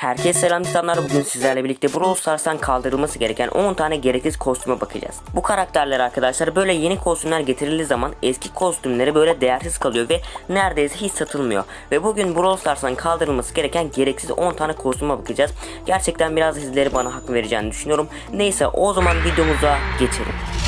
Herkese selam insanlar bugün sizlerle birlikte Brawl Stars'tan kaldırılması gereken 10 tane gereksiz kostüme bakacağız. Bu karakterler arkadaşlar böyle yeni kostümler getirildiği zaman eski kostümleri böyle değersiz kalıyor ve neredeyse hiç satılmıyor. Ve bugün Brawl Stars'tan kaldırılması gereken gereksiz 10 tane kostüme bakacağız. Gerçekten biraz sizleri bana hak vereceğini düşünüyorum. Neyse o zaman videomuza geçelim.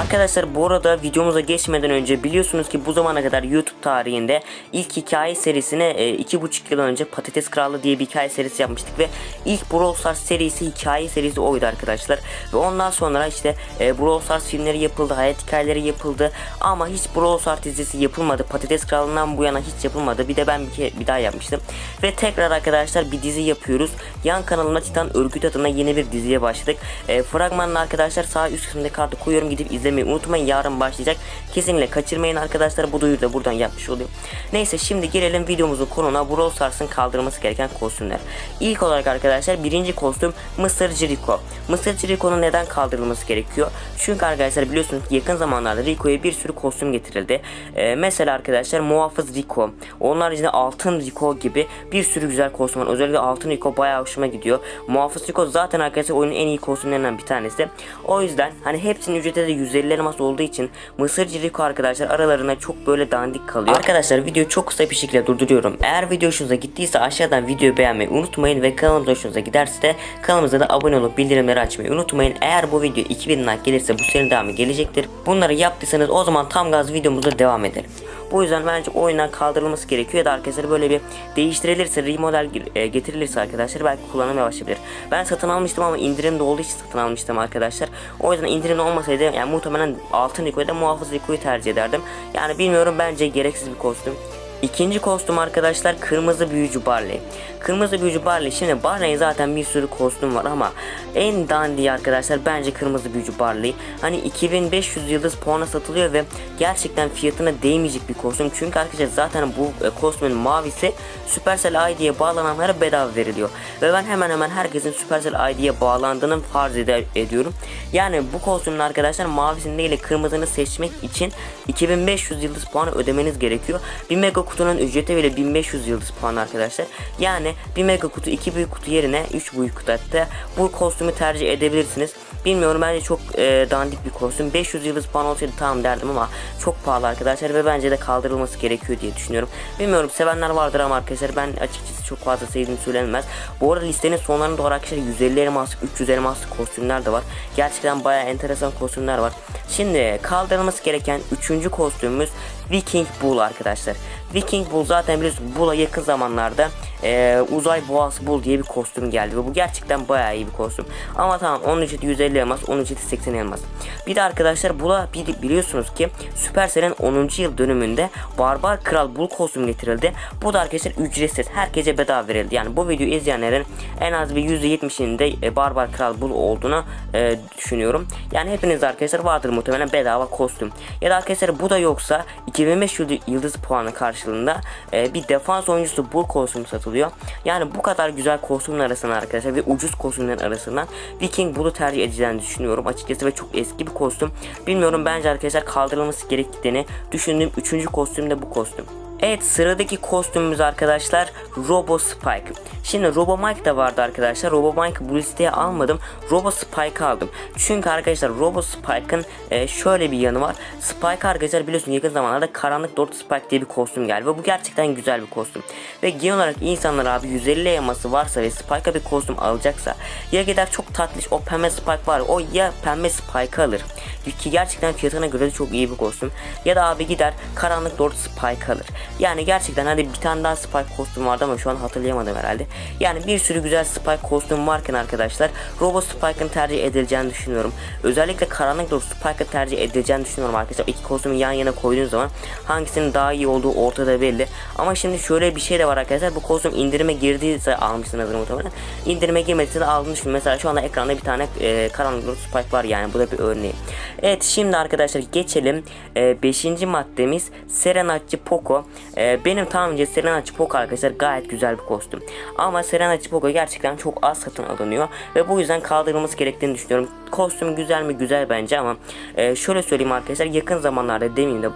Arkadaşlar bu arada videomuza geçmeden önce biliyorsunuz ki bu zamana kadar YouTube tarihinde ilk hikaye serisine e, iki buçuk yıl önce Patates Kralı diye bir hikaye serisi yapmıştık ve ilk Brawl Stars serisi hikaye serisi oydu arkadaşlar. Ve ondan sonra işte e, Brawl Stars filmleri yapıldı hayat hikayeleri yapıldı. Ama hiç Brawl Stars dizisi yapılmadı Patates Kralı'ndan bu yana hiç yapılmadı. Bir de ben bir, bir daha yapmıştım. Ve tekrar arkadaşlar bir dizi yapıyoruz. Yan kanalımda Titan Örgüt adına yeni bir diziye başladık. E, fragmanını arkadaşlar sağ üst kısımda kartı koyuyorum gidip izlemeyi unutmayın. Yarın başlayacak. Kesinlikle kaçırmayın arkadaşlar. Bu duyuru da buradan yapmış olayım. Neyse şimdi girelim videomuzun konuna. Brawl Stars'ın kaldırılması gereken kostümler. İlk olarak arkadaşlar birinci kostüm Mr. Jericho. Mr. Jericho'nun neden kaldırılması gerekiyor? Çünkü arkadaşlar biliyorsunuz ki yakın zamanlarda Rico'ya bir sürü kostüm getirildi. Ee, mesela arkadaşlar Muhafız Rico onun haricinde Altın Rico gibi bir sürü güzel kostüm var. Özellikle Altın Rico bayağı hoşuma gidiyor. Muhafız Rico zaten arkadaşlar oyunun en iyi kostümlerinden bir tanesi. O yüzden hani hepsinin ücreti de 150 elmas olduğu için Mısırcı Rico arkadaşlar aralarına çok böyle dandik kalıyor. Arkadaşlar videoyu çok kısa bir şekilde durduruyorum. Eğer video hoşunuza gittiyse aşağıdan videoyu beğenmeyi unutmayın ve kanalımıza hoşunuza giderse de kanalımıza da abone olup bildirimleri açmayı unutmayın. Eğer bu video 2000 like gelirse bu serinin devamı gelecektir. Bunları yaptıysanız o zaman tam gaz videomuza devam edelim. Bu yüzden bence oyundan kaldırılması gerekiyor ya da arkadaşlar böyle bir değiştirilirse remodel e, getirilirse arkadaşlar belki kullanmaya başlayabilir. Ben satın almıştım ama indirimde olduğu için satın almıştım arkadaşlar. O yüzden indirimde olmasaydı yani muhtemelen altın Rico'yu da muhafız Rico'yu tercih ederdim. Yani bilmiyorum bence gereksiz bir kostüm. İkinci kostüm arkadaşlar kırmızı büyücü Barley. Kırmızı büyücü Barley şimdi Barley'in zaten bir sürü kostüm var ama en dandiği arkadaşlar bence kırmızı büyücü Barley. Hani 2500 yıldız puana satılıyor ve gerçekten fiyatına değmeyecek bir kostüm. Çünkü arkadaşlar zaten bu e, kostümün mavisi Supercell ID'ye bağlananlara bedava veriliyor. Ve ben hemen hemen herkesin Supercell ID'ye bağlandığını farz ede- ediyorum. Yani bu kostümün arkadaşlar mavisini değil de kırmızını seçmek için 2500 yıldız puanı ödemeniz gerekiyor. Bir mega kutunun ücreti bile 1500 yıldız puan arkadaşlar. Yani bir mega kutu 2 büyük kutu yerine 3 büyük kutu hatta bu kostümü tercih edebilirsiniz. Bilmiyorum bence çok e, dandik bir kostüm. 500 yıldız puan olsaydı tamam derdim ama çok pahalı arkadaşlar ve bence de kaldırılması gerekiyor diye düşünüyorum. Bilmiyorum sevenler vardır ama arkadaşlar ben açıkçası çok fazla sevdiğim söylenmez. Bu arada listenin sonlarında doğru arkadaşlar 150 elmaslık 300 elmaslık kostümler de var. Gerçekten bayağı enteresan kostümler var. Şimdi kaldırılması gereken 3. kostümümüz Viking Bull arkadaşlar. Viking Bull zaten biliyorsunuz Bull'a yakın zamanlarda e, uzay boğası Bull diye bir kostüm geldi ve bu gerçekten bayağı iyi bir kostüm. Ama tamam onun ücreti 150 elmas, onun ücreti 80 elmas. Bir de arkadaşlar Bull'a biliyorsunuz ki Supercell'in 10. yıl dönümünde Barbar Kral Bull kostüm getirildi. Bu da arkadaşlar ücretsiz. Herkese bedava verildi. Yani bu videoyu izleyenlerin en az bir %70'inin de e, Barbar Kral Bull olduğunu e, düşünüyorum. Yani hepiniz arkadaşlar vardır muhtemelen bedava kostüm. Ya da arkadaşlar bu da yoksa 2500 yıldız puanı karşılığında e, bir defans oyuncusu Bull kostümü satılıyor. Yani bu kadar güzel kostümler arasından arkadaşlar ve ucuz kostümlerin arasından Viking Bull'u tercih edeceğini düşünüyorum açıkçası ve çok eski bir kostüm. Bilmiyorum bence arkadaşlar kaldırılması gerektiğini düşündüğüm 3. kostüm de bu kostüm. Evet sıradaki kostümümüz arkadaşlar Robo Spike. Şimdi Robo Mike de vardı arkadaşlar. Robo Mike bu listeye almadım. Robo Spike aldım. Çünkü arkadaşlar Robo Spike'ın e, şöyle bir yanı var. Spike arkadaşlar biliyorsun yakın zamanlarda Karanlık Dört Spike diye bir kostüm geldi. Ve bu gerçekten güzel bir kostüm. Ve genel olarak insanlar abi 150 yaması varsa ve Spike'a bir kostüm alacaksa ya gider çok tatlış o pembe Spike var o ya pembe Spike alır. Ki gerçekten fiyatına göre de çok iyi bir kostüm. Ya da abi gider Karanlık Dört Spike alır. Yani gerçekten hadi bir tane daha Spike kostüm vardı ama şu an hatırlayamadım herhalde. Yani bir sürü güzel Spike kostüm varken arkadaşlar Robo Spike'ın tercih edileceğini düşünüyorum. Özellikle Karanlık Dört Spike'ı tercih edileceğini düşünüyorum arkadaşlar. İki kostümü yan yana koyduğunuz zaman hangisinin daha iyi olduğu ortada belli. Ama şimdi şöyle bir şey de var arkadaşlar. Bu kostüm indirime girdiyse almışsınızdır muhtemelen. İndirime girmediyse de aldığını düşünün. Mesela şu anda ekranda bir tane e, Karanlık Dört Spike var yani. Bu da bir örneği. Evet şimdi arkadaşlar geçelim. 5. maddemiz Serenatçı Poco. e, benim tahminimce Serena Chipoka arkadaşlar gayet güzel bir kostüm. Ama Serena Chipoka gerçekten çok az satın alınıyor ve bu yüzden kaldırılması gerektiğini düşünüyorum. Kostüm güzel mi? Güzel bence ama e, şöyle söyleyeyim arkadaşlar yakın zamanlarda demeyeyim de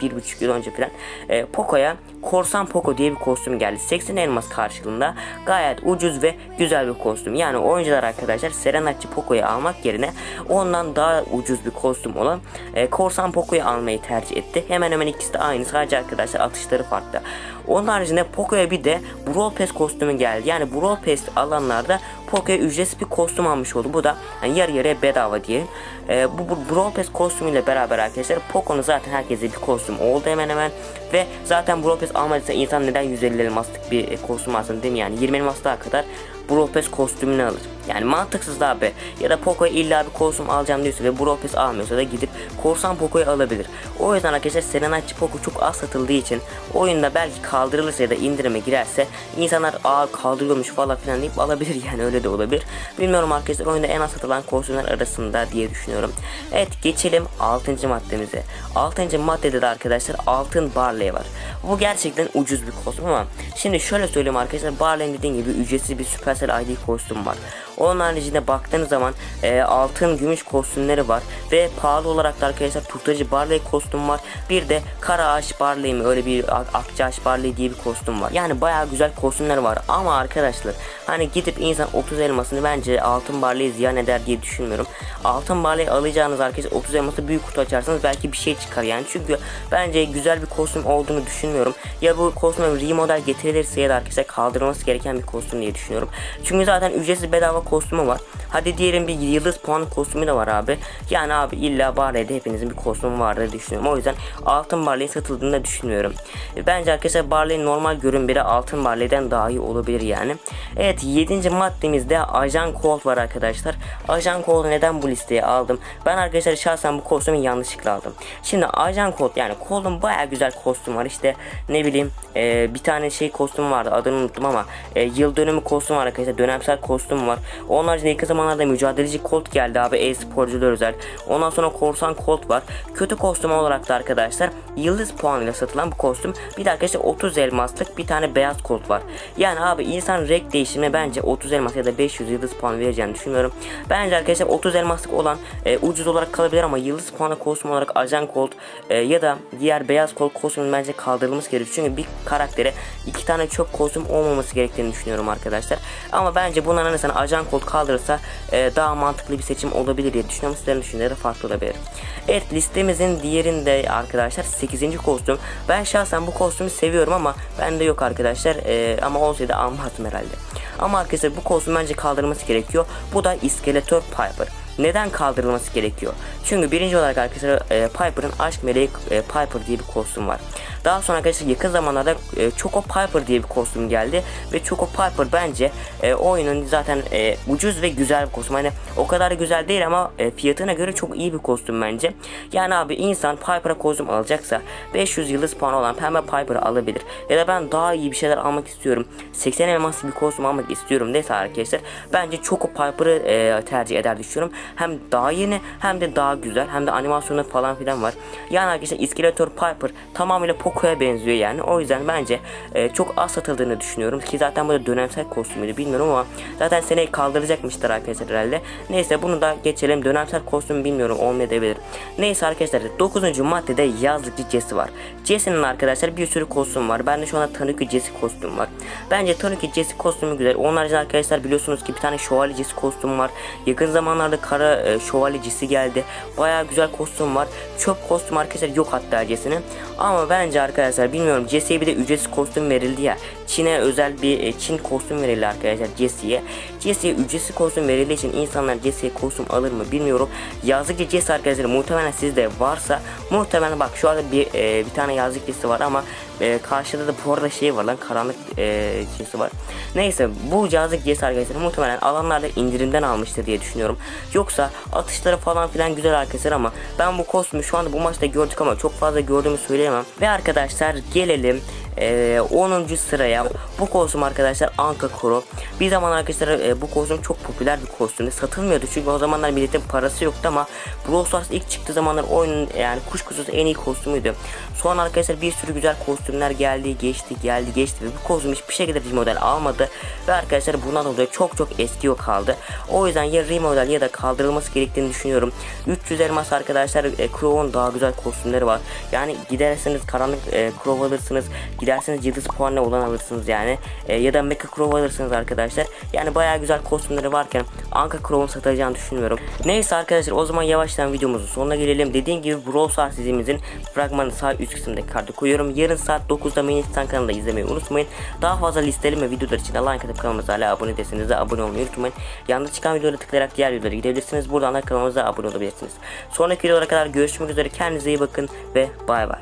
bir buçuk yıl önce falan e, Poco'ya Korsan Poco diye bir kostüm geldi. 80 elmas karşılığında gayet ucuz ve güzel bir kostüm. Yani oyuncular arkadaşlar Serenatçı Poco'yu almak yerine ondan daha ucuz bir kostüm olan e, Korsan Poco'yu almayı tercih etti. Hemen hemen ikisi de aynı sadece arkadaşlar atışları farklı. Onun haricinde Poco'ya bir de Brawl Pass kostümü geldi. Yani Brawl Pass alanlarda Poco'ya ücretsiz bir kostüm almış oldu. Bu da yani yarı yarıya bedava diye. E, bu, bu Brawl Pass kostümüyle beraber arkadaşlar Poco'nun zaten herkese bir kostüm oldu hemen hemen. Ve zaten Brawl Pass almadıysa insan neden 150 elmaslık bir e, kostüm alsın değil mi? Yani 20 elmaslığa kadar Brawl Pass kostümünü alır. Yani mantıksız abi. Ya da Poco'ya illa bir kostüm alacağım diyorsa ve Brawl Pass almıyorsa da gidip Korsan Poco'yu alabilir. O yüzden arkadaşlar Serenatçı Poco çok az satıldığı için oyunda belki kaldırılırsa ya da indirime girerse insanlar aa kaldırılmış falan filan deyip alabilir yani öyle de olabilir. Bilmiyorum arkadaşlar oyunda en az satılan kostümler arasında diye düşünüyorum. Evet geçelim 6. maddemize. 6. maddede de arkadaşlar altın Barley var. Bu gerçekten ucuz bir kostüm ama şimdi şöyle söyleyeyim arkadaşlar Barley'in dediğim gibi ücretsiz bir Supercell ID kostüm var. Onun haricinde baktığınız zaman e, altın gümüş kostümleri var ve pahalı olarak da arkadaşlar turtacı Barley kostüm var. Bir de kara ağaç Barley mi öyle bir ak- akça ağaç Barley diye bir kostüm var. Yani bayağı güzel kostümler var ama arkadaşlar hani gidip insan 30 elmasını bence altın Barley ziyan eder diye düşünmüyorum. Altın Barley alacağınız arkadaşlar 30 elması büyük kutu açarsanız belki bir şey çıkar yani. Çünkü bence güzel bir kostüm olduğunu düşünmüyorum. Ya bu kostüme remodel getirilirse ya da arkadaşlar kaldırılması gereken bir kostüm diye düşünüyorum. Çünkü zaten ücretsiz bedava kostümü var. Hadi diyelim bir yıldız puanı kostümü de var abi. Yani abi illa Barley'de hepinizin bir kostümü vardır diye düşünüyorum. O yüzden altın Barley satıldığını da düşünmüyorum. Bence arkadaşlar Barley normal görün biri altın Barley'den daha iyi olabilir yani. Evet 7. maddemizde Ajan Colt var arkadaşlar. Ajan Colt'u neden bu listeye aldım? Ben arkadaşlar şahsen bu kostümü yanlışlıkla aldım. Şimdi Ajan Colt yani Colt'un baya güzel kostüm var. İşte ne bileyim e, bir tane şey kostüm vardı adını unuttum ama e, yıl dönümü kostüm var arkadaşlar. Dönemsel kostüm var. Onun haricinde yakın zamanlarda mücadeleci Colt geldi abi e-sporcular özel. Ondan sonra korsan Colt var. Kötü kostüm olarak da arkadaşlar yıldız puanıyla satılan bu kostüm. Bir de arkadaşlar 30 elmaslık bir tane beyaz Colt var. Yani abi insan renk değişimi bence 30 elmas ya da 500 yıldız puan vereceğini düşünmüyorum. Bence arkadaşlar 30 elmaslık olan e, ucuz olarak kalabilir ama yıldız puanı kostüm olarak ajan Colt e, ya da diğer beyaz Colt kostümün bence kaldırılması gerekiyor. Çünkü bir karaktere iki tane çöp kostüm olmaması gerektiğini düşünüyorum arkadaşlar. Ama bence bunların arasında ajan Colt kaldırırsa e, daha mantıklı bir seçim olabilir diye düşünüyorum. Sizlerin düşünceleri farklı olabilir. Evet listemizin diğerinde arkadaşlar 8. kostüm. Ben şahsen bu kostümü seviyorum ama bende yok arkadaşlar. E, ama olsaydı almazdım herhalde. Ama arkadaşlar bu kostüm bence kaldırılması gerekiyor. Bu da İskeletor Piper. Neden kaldırılması gerekiyor? Çünkü birinci olarak arkadaşlar e, Piper'ın aşk meleği e, Piper diye bir kostüm var. Daha sonra arkadaşlar yakın zamanlarda e, Choco Piper diye bir kostüm geldi ve Choco Piper bence e, oyunun zaten e, ucuz ve güzel bir kostüm. Hani o kadar güzel değil ama e, fiyatına göre çok iyi bir kostüm bence. Yani abi insan Piper'a kostüm alacaksa 500 yıldız puan olan pembe Piper'ı alabilir. Ya da ben daha iyi bir şeyler almak istiyorum. 80 elmaslı bir kostüm almak istiyorum dese arkadaşlar bence Choco Piper'ı e, tercih eder düşünüyorum. Hem daha yeni hem de daha güzel hem de animasyonu falan filan var. Yani arkadaşlar İskeletor Piper tamamıyla Poco'ya benziyor yani. O yüzden bence e, çok az satıldığını düşünüyorum ki zaten bu da dönemsel kostümüydü bilmiyorum ama zaten seneyi kaldıracakmışlar arkadaşlar herhalde. Neyse bunu da geçelim. Dönemsel kostüm bilmiyorum olmayabilir. Neyse arkadaşlar 9. maddede yazlıkçı Jesse var. Jesse'nin arkadaşlar bir sürü kostüm var. Bende şu anda Tanuki Jesse kostüm var. Bence Tanuki Jesse kostümü güzel. Onun haricinde arkadaşlar biliyorsunuz ki bir tane şövalye Jesse kostüm var. Yakın zamanlarda kara e, şövalye Jesse geldi. Baya güzel kostüm var. Çöp kostüm arkadaşlar yok hatta Jesse'nin. Ama bence arkadaşlar bilmiyorum Jesse'ye bir de ücretsiz kostüm verildi ya. Çin'e özel bir e, Çin kostüm verildi arkadaşlar Jesse'ye. Jesse'ye ücretsiz kostüm verildiği için insanlar Jesse'ye kostüm alır mı bilmiyorum. Yazlıkçı Jesse arkadaşlar muhtemelen sizde varsa muhtemelen bak şu anda bir e, bir tane yazlık listesi var ama e, karşıda da bu arada şey var lan karanlık e, Jesse var. Neyse bu yazlık Jesse arkadaşlar muhtemelen alanlarda indirimden almıştır diye düşünüyorum. Yoksa atışları falan filan güzel arkadaşlar ama ben bu kostümü şu anda bu maçta gördük ama çok fazla gördüğümü söyleyemem. Ve arkadaşlar gelelim e, 10. sıraya bu kostüm arkadaşlar Anka Koro. Bir zaman arkadaşlar e, bu kostüm çok popüler bir kostümdü. Satılmıyordu çünkü o zamanlar milletin parası yoktu ama Brawl Stars ilk çıktığı zamanlar oyunun yani kuşkusuz en iyi kostümüydü. Sonra arkadaşlar bir sürü güzel kostümler geldi, geçti, geldi, geçti ve bu kostüm hiçbir şekilde remodel almadı ve arkadaşlar bundan dolayı çok çok eski kaldı. O yüzden ya remodel ya da kaldırılması gerektiğini düşünüyorum. 300 elmas arkadaşlar e, Crow'un daha güzel kostümleri var. Yani giderseniz karanlık e, Crow alırsınız. Giderseniz yıldız puanla olan alırsınız yani. E, ya da Mecha Crow alırsınız arkadaşlar. Yani bayağı güzel kostümleri varken Anka Crow'un satacağını düşünmüyorum. Neyse arkadaşlar o zaman yavaştan videomuzun sonuna gelelim. Dediğim gibi Brawl Stars dizimizin fragmanı sağ üst kısımdaki kartı koyuyorum. Yarın saat 9'da Menistan kanalında izlemeyi unutmayın. Daha fazla listeli ve videolar için de like atıp kanalımıza hala abone değilseniz de abone olmayı unutmayın. Yanında çıkan videolara tıklayarak diğer videolara gidebilirsiniz. Buradan da kanalımıza abone olabilirsiniz. Sonraki videolara kadar görüşmek üzere. Kendinize iyi bakın ve bay bay.